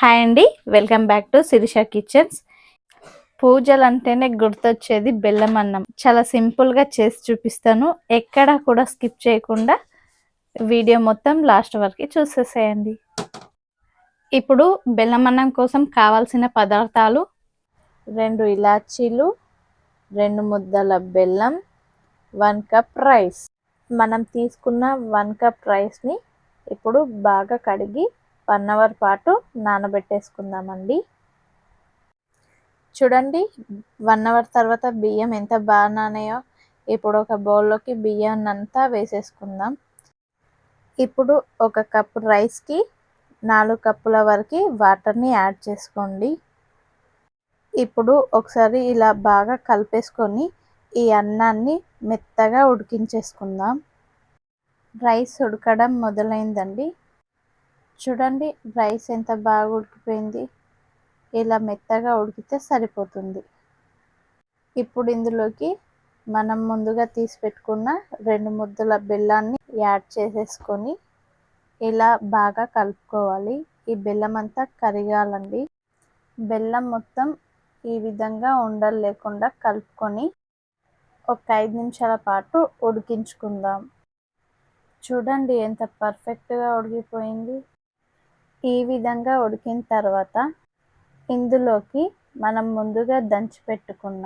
Hi అండి welcome back to Sirisha kitchens పూజలు అంటేనే గుర్తొచ్చేది బెల్లం అన్నం చాలా సింపుల్గా చేసి చూపిస్తాను ఎక్కడా కూడా స్కిప్ చేయకుండా వీడియో మొత్తం లాస్ట్ వరకు చూసేసేయండి ఇప్పుడు బెల్లం అన్నం కోసం కావాల్సిన పదార్థాలు రెండు ఇలాచీలు రెండు ముద్దల బెల్లం వన్ కప్ రైస్ మనం తీసుకున్న వన్ కప్ రైస్ని ఇప్పుడు బాగా కడిగి వన్ అవర్ పాటు నానబెట్టేసుకుందామండి చూడండి వన్ అవర్ తర్వాత బియ్యం ఎంత బాగా నానాయో ఇప్పుడు ఒక బౌల్లోకి బియ్యాన్ని అంతా వేసేసుకుందాం ఇప్పుడు ఒక కప్పు రైస్కి నాలుగు కప్పుల వరకు వాటర్ని యాడ్ చేసుకోండి ఇప్పుడు ఒకసారి ఇలా బాగా కలిపేసుకొని ఈ అన్నాన్ని మెత్తగా ఉడికించేసుకుందాం రైస్ ఉడకడం మొదలైందండి చూడండి రైస్ ఎంత బాగా ఉడికిపోయింది ఇలా మెత్తగా ఉడికితే సరిపోతుంది ఇప్పుడు ఇందులోకి మనం ముందుగా తీసి పెట్టుకున్న రెండు ముద్దల బెల్లాన్ని యాడ్ చేసేసుకొని ఇలా బాగా కలుపుకోవాలి ఈ బెల్లం అంతా కరిగాలండి బెల్లం మొత్తం ఈ విధంగా ఉండలు లేకుండా కలుపుకొని ఒక ఐదు నిమిషాల పాటు ఉడికించుకుందాం చూడండి ఎంత పర్ఫెక్ట్గా ఉడికిపోయింది ఈ విధంగా ఉడికిన తర్వాత ఇందులోకి మనం ముందుగా దంచి పెట్టుకున్న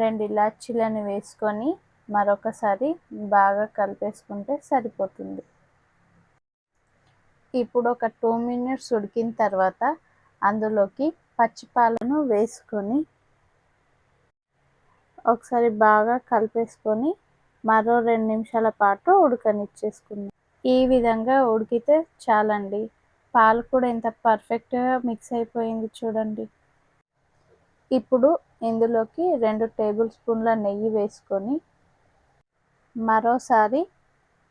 రెండు ఇలాచీలను వేసుకొని మరొకసారి బాగా కలిపేసుకుంటే సరిపోతుంది ఇప్పుడు ఒక టూ మినిట్స్ ఉడికిన తర్వాత అందులోకి పచ్చిపాలను వేసుకొని ఒకసారి బాగా కలిపేసుకొని మరో రెండు నిమిషాల పాటు ఉడకనిచ్చేసుకుందాం ఈ విధంగా ఉడికితే చాలండి పాలు కూడా ఎంత పర్ఫెక్ట్గా మిక్స్ అయిపోయింది చూడండి ఇప్పుడు ఇందులోకి రెండు టేబుల్ స్పూన్ల నెయ్యి వేసుకొని మరోసారి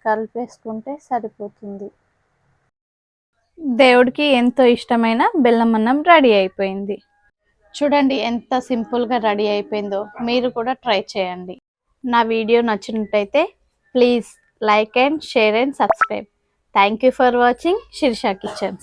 కలిపేసుకుంటే సరిపోతుంది దేవుడికి ఎంతో ఇష్టమైన బెల్లమన్నం రెడీ అయిపోయింది చూడండి ఎంత సింపుల్గా రెడీ అయిపోయిందో మీరు కూడా ట్రై చేయండి నా వీడియో నచ్చినట్టయితే please Like and share and subscribe. Thank you for watching Shirsha Kitchens.